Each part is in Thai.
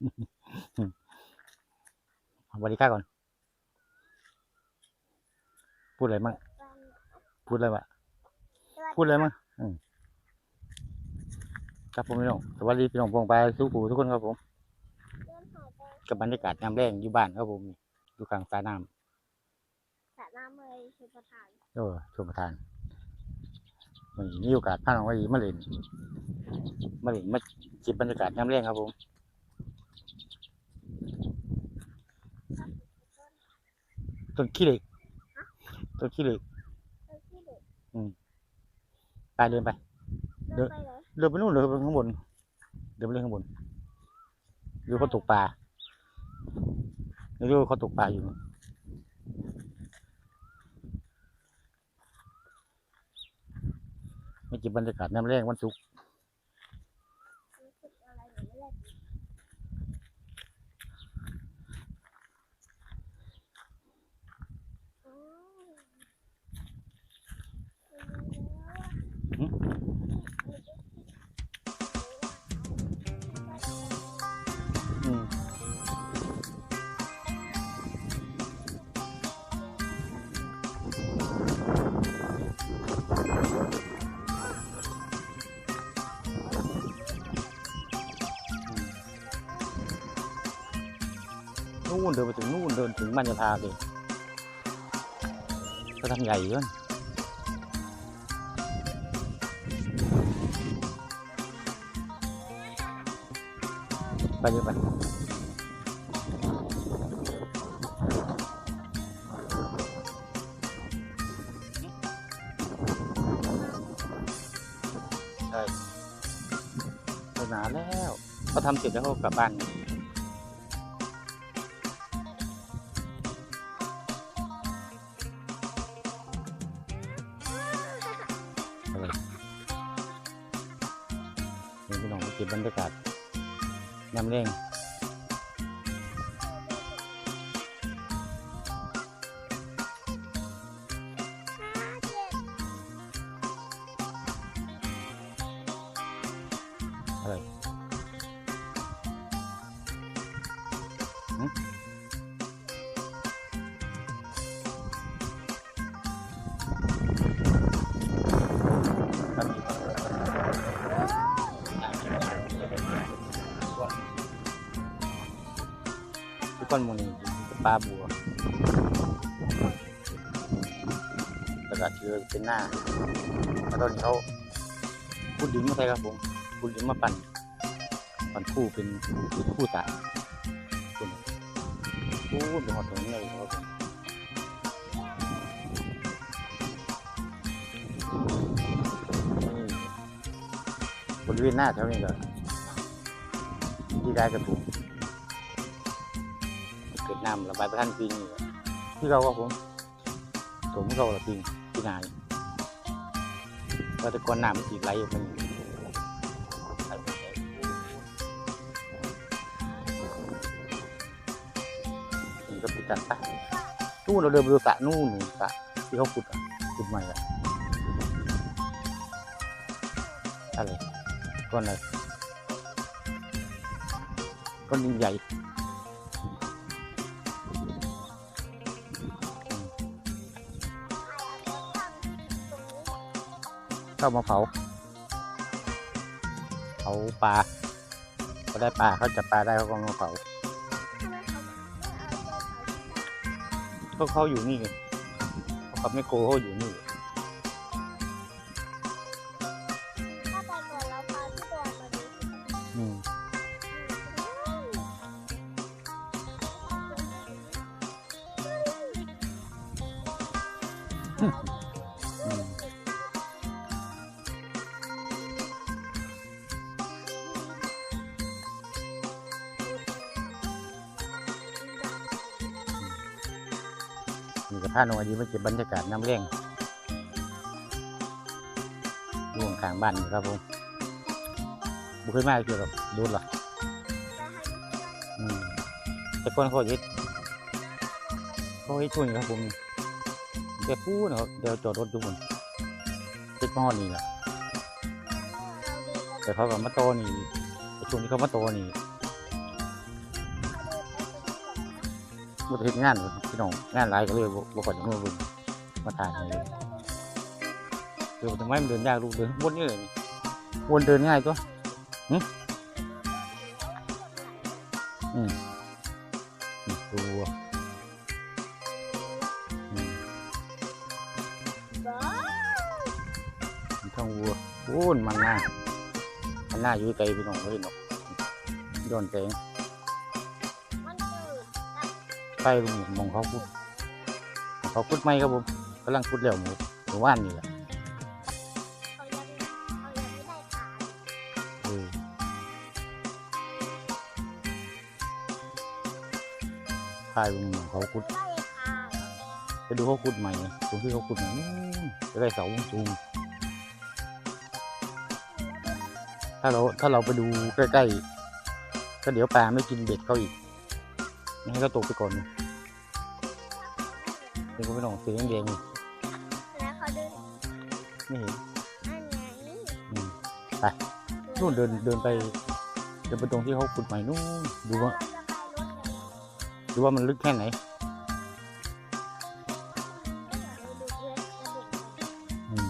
สวัสดีครับก่อน พูดอะไรมั่งพูดอะไรวะพูดอะไรมั่งอืมครับผมพี่น้องสวัสดีพี่น้องพงไปทุกผู้ทุกคนครับผมกับบรรยากาศยามแรงอยู่บ้านครับผมนี่อยู่กลางสายน้สระน้ำเลยคือประธานำโอ้ชมประทานวันนี้มีโอกาสพาน้องวารีมาเล่นมาเล่นมาจิบบรรยากาศยามแรงครับผม ต้นขี้เหล็กต้นขี้เหล็กเออที่เด็กไปเดินไป เดินไปเลยเดินไปนู่นเดินไปข้างบน เดินไปเล่นข้างบนดูเขาตกปลาดูเขาตกปลาอยู่ไม่จิบบรรยากาศน้ำแรงวันศุกร์รู้ นู่นเดินไปถึงนู่นเดินถึงมันยาพาเลยเขาทำใหญ่เกินไปเยอะไปใช่นานแล้วเขาทำเสร็จแล้วเขากลับบ้าน พี่น้องเก็บบรรยากาศน้ำเร่ง กคนมูนี่เป็นปลาบัวแล้วก็เชือเป็นหน้าแล้วตอนนี้เขาพูดดินมาใส่ครับผมพูดดินมาปั่นปั่นคู่เป็นคู่ตาคุณโอ้เป็นหอดตรงนี้เลยครับผมนี่บริเวณหน้าแถวนี้ก็ที่ได้กระถุก น้ำระบายประทันปีนี้ที่เราก็ผมผมเราละปีปีหนายว่าแต่ก่อนน้ำมันสีไหลออกมาอยู่ไหลออกไปก็ปิดกันปะนู่นเราเดินไปดูสระนู่นนู่นสระที่เขาขุดอะขุดใหม่อะอะไรก้อนอะไรก้อนดินใหญ่ เข้ามาเผาเผาปลาเขาได้ปลาเขาจับปลาได้เขาก็มาเผาก็เขาอยู่นี่ไงเขาขับไม่โกเขาอยู่นี่ นี่ก็พาน้องอาดีมาเก็บบรรยากาศน้ำแรงอยู่ข้างบ้านนะครับผมบุเคยมาเกี่ยวกับดูหรออืมแต่ก่อนเขาจะเฮ็ดเขาให้ช่วยครับผมเดี๋ยวพูดนะครับเดี๋ยวจอดรถดูคนติดมอนี่แหละแต่เขาก็มาโตนี่ช่วงที่เขามาโตนี่ บ่ได้เฮ็ดงานพี่น้องงานหลายก็เลยบ่บ่ค่อยได้มาเบิ่งมาถ่ายให้เลยเดี๋ยวทำไมมันเดินยากลูกเดินวนนี่เลยนี่วนเดินง่ายตัวหึอืมตัวอืมบ้างวัวโอ้นมันหน้ามันหน้าอยู่ไกลพี่น้องเลยเนาะย้อนแสง ใต้ลุงมองเขาพุดเขาพุดไม่ครับผมกำลังพุดแล้วหมูหมู่บ้านนี่แหละเขายเขายังไม่ได้ขออใต้ลุงเขาพุดไปดูเขาพุดใหม่ตรงที่เขาพุดใหม่นู่นจะได้เสาสูงถ้าเราถ้าเราไปดูใกล้ๆก็เดี๋ยวปลาไม่กินเบ็ดเขาอีก ให้เขาตกไปก่อนนี่เดี๋ยวก็ไม่ต้องเสียงแดงๆนี่แล้วเขาเดินไม่เห็นอันไหนอืมไปนู่นเดินเดินไปเดินไปตรงที่เขาขุดใหม่นู่นดูว่าเรจะไปรถไหนดูว่ามันลึกแค่ไหนอืม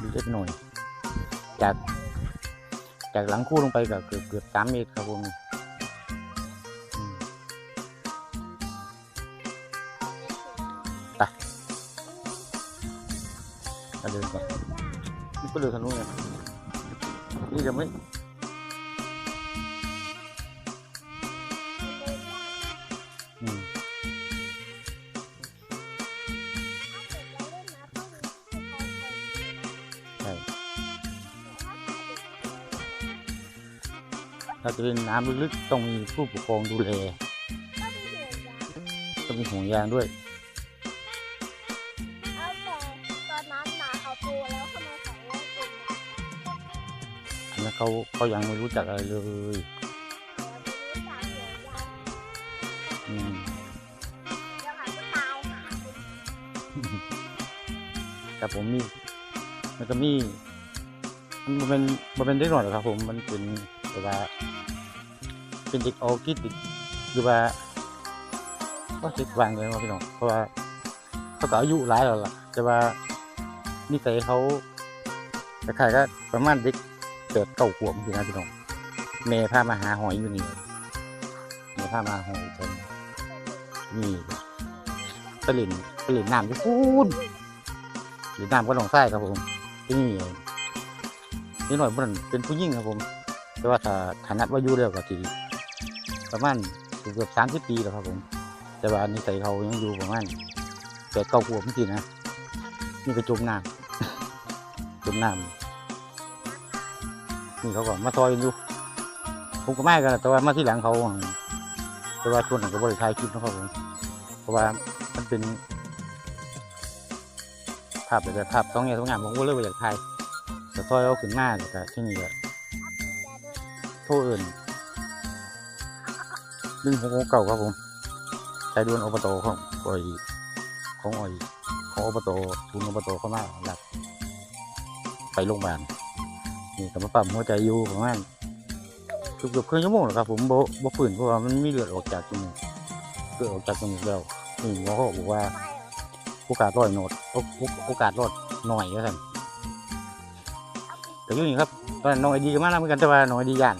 ดูเล็กหน่อยจากจากหลังคู่ลงไปก็เกือบเกือบสามเมตรครับผม ก็เดินก่อนนี่ก็เดินทางนู้นไงนี่จะไม่อืมใช่ถ้าจะเป็นน้ำลึกๆต้องมีผู้ปกครองดูแลต้องมีห่วงยางด้วย เขาเขายังไม่รู้จักอะไรเลยเดี๋ยวไม่รู้จักเดี๋ยวยายอืมเดี๋ยวหาก็ตายหาคุณแต่ผมมี มันก็มี มันเป็นมันเป็นเด็กหน่อยหรอกครับ ผมมันเป็นแบบว่า เป็นเด็กออทิสติกหรือว่าก็ติดวางเลยว่าพี่น้องเพราะว่าเขาก็อายุหลายแล้วล่ะ แต่ว่านิสัยเขาคล้ายๆก็ประมาณเด็ก เกิดเก่าขวบจริงนะพี่น้องเมย์พามาหาหอยอยู่นี่เมย์พามาหอยเพิ่นนี่ไปเล่นปเล่นน้ำที่พูนเล่นน้ำก็ลองไส้ครับผมที่นี่นี่หน่อยมันเป็นผู้หญิงครับผม แต่ว่าถ้าฐานะว่าอายุเร็วกว่าทีประมาณเกือบสามสิบปีแล้วครับผม แต่ว่านิสัยเขายังอยู่ประมาณแปดเก้าขวบจริงๆนะนี่ก็จมน้ำจมน้ำ นี่เขาก็มาซอยกันอยู่ผมก็ไม่กันแต่ว่ามาที่หลังเขาแต่ว่าชวนหนึ่งก็บริทายคลิปนะครับผมเพราะว่ามันเป็นภาพแต่ภาพต้องเงี้ยต้องงานผมก็เลยว่าอยากถ่ายแต่ซอยเอาขึ้นมาแต่ที่นี่ก็โทษเอื่นดึงของเก่าครับผมใช้ดวนอบตของอ่อยของอ่อยของอบตทุนอบตเข้ามาหลักไปโรงพยาบาล นี่ก็มาปั๊มหัวใจอยู่ประมาณเกือบเกือบครึ่งชั่วโมงแล้วครับผมโบโบฝืนเพราะว่ามันมีเลือดออกจากจมูกเลือดออกจากจมูกแล้วนี่หมอเขาบอกว่าโอกาสรอดโนดโอโอโอกาสรอดหน่อยก็ท่านแต่อยุ่นี่ครับตอนนั้นน้องไอดีก็มาแล้วเหมือนกันแต่ว่าน้องไอดีย่าน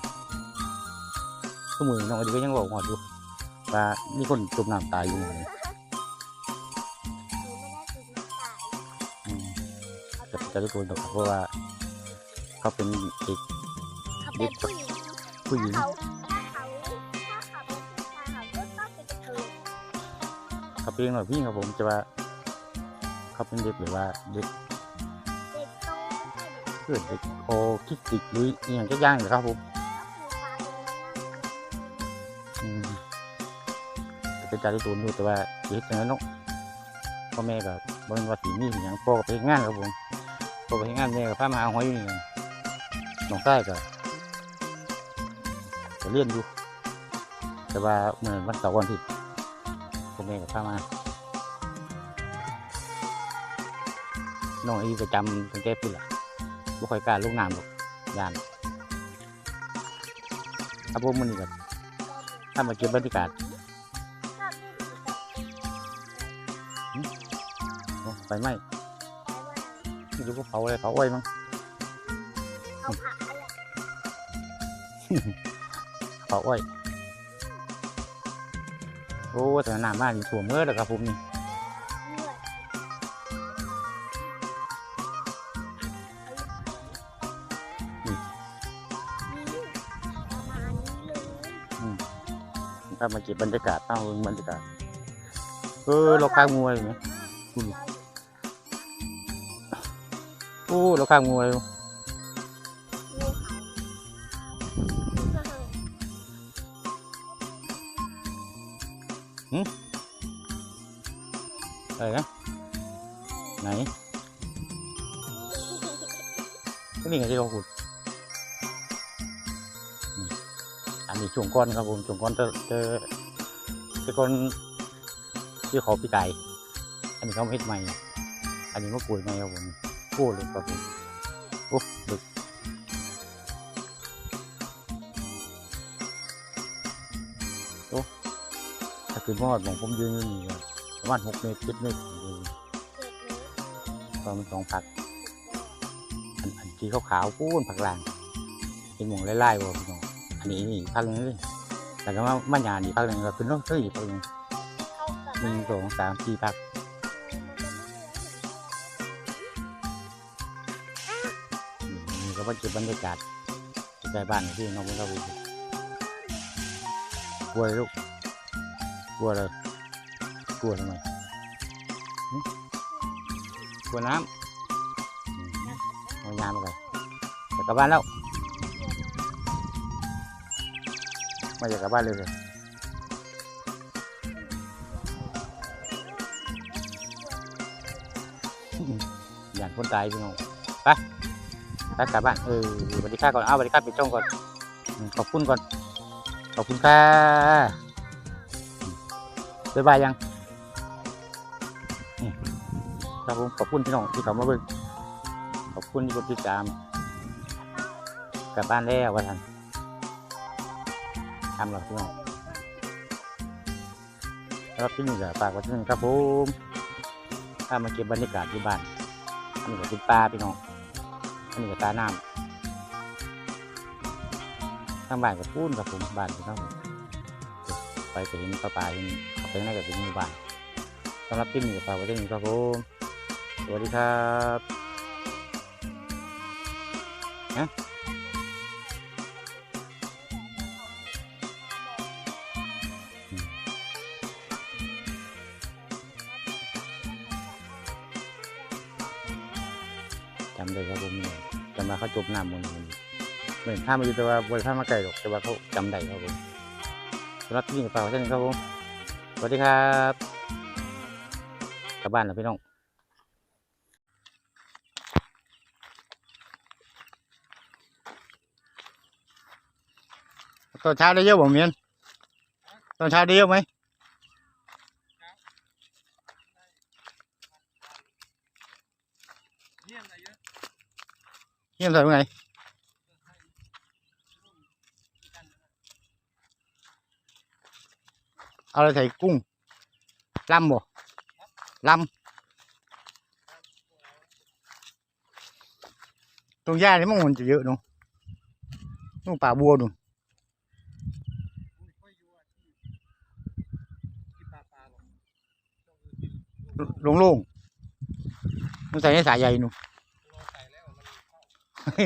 สมือน้องไอดีก็ยังบอกหอดอยู่ว่ามีคนจมน้ำตายอยู่นี่หนูไม่ได้กินน้ำตาลอืมเขาจะตายจะได้โกนตกเพราะว่า เขาเป็นเด็ก เขาเป็นผู้หญิงผู้หญิง ถ้าเขาถ้าเขาถ้าเขาเป็นผู้ชายเขาก็ต้องเป็นกระเทยเขาเป็นหน่อยพี่ครับผมจะว่า เขาเป็นเด็กหรือว่าเด็กเด็กโตไม่ใช่เด็กเพื่อนเด็กโอคิสติกหรืออหย่างจะย่างเลยครับผมก็คือพาไปเลยนะอืมเป็นการที่ตูนอยู่แต่ว่าเด็กอย่างนั้นเนาะพ่อแม่ก็บ่เป็นว่าสีนี่อหย่างพ่อก็ไปเฮ็ดงานครับผมพ่อไปเฮ็ดงานแม่ก็พามาเอาหอยอยู่นี่ น้องใต้ก็ก็เรียนอยู่ แต่ว่าเมื่อวันเสาร์วันทิตย์พ่อแม่ก็พามาน้องอ้ประจำตั้งแต่ปีละบ่ค่อยกล้าลงน้ำหรอกยานครับผมมันนี่ก็ถ้ามาเก็บบรรยากาศไฟไหม้ไปว่าไม่รู้ก็เผาอะไรเผาอ้อยมั้ง เผาอ้อยโอ้แต่หน้าบ้านนี่ถ่วมเมื่อแล้วครับผมนี่นี่ถ้ามาเก็บบรรยากาศตั้งบรรยากาศเออเราข้างงูอะไรเนี่ยโอ้เราข้างงูเห่าอะไร ช่วงก้อนครับผมช่วงก้อนเจอเจอเจอก้อนที่เขาพี่ไก่อันนี้เขาเฮ็ดใหม่ อันนี้มะกรูดใหม่ครับผมโอ้เลยครับผมโอ้ดึกโอ้ถ้าคือมอดของผมยืนอยู่นี่ประมาณหกเมตรเจ็ดเมตรตอนมันสองผักอันอันที่ขาวๆพูนผักลางเห็นหมองไล่ๆบ่พี่น้อง อันนี้นี่ผักหนึงเลยแต่ก็มามาหยานี่ผักหนึงก็ขึ้นน้องเฮ้ยผักหนึงหนึ่งสองสามสี่ผักนี่ก็มาเก็บรรยากาศใกล้บ้านที่น้องเพิ่นก็ไปกลัวเลยลูกกลัวเลยกลัวทำไมหึกลัวน้ำมเอายามอะไรจะกลับบ้านแล้ว ไม่อยากกลับบ้านเลยเลยอย่างคนตายพี่น้องไปไปกลับบ้านเออสวัสดีค่ะก่อนเอาสวัสดีค่ะปิดช่องก่อน ขอบคุณก่อน ขอบคุณค่ะบ๊ายบายยังครับผมขอบคุณพี่น้องที่เขามาเบิ่งขอบคุณที่กดติดตาม กลับบ้านแล้วว่าท่านำหรอกพี่น้องแล้วพี่นึ่งก็ฝากไว้ที่นึงครับผมถ้ามาเก็บบรรยากาศที่บ้านอันนี้ก็เป็นปลาพี่น้องอันนี้ก็ตาน้ำข้างบ้านกับปูนกับผมบ้านพี่น้องไปก็เห็นปลาปลาเห็นเขาไปไหนก็เป็นหมู่บ้านสำหรับที่นี่ก็ฝากไว้ที่นี่ครับผมสวัสดีครับฮะ จำได้ครับผมเนี่ยจำมาเขาจบน้ำมันนี้เหมือนข้ามาอยู่แต่ว่าบริข้ามาไกลหรอกแต่ว่าเขาจำได้ครับผมสำหรับที่นี่ก็ฝากไว้ที่นครับผมสวัสดีครับกลับบ้านแล้วพี่น้องตอนเช้าได้เยอะบ่เมียนตอนเช้าได้เยอะไหม เยี่ยมเลยเยอะ เยี่ยมใส่เมื่อไงเอาอะไรใส่กุ้งลำบ่ลำตรง หญ้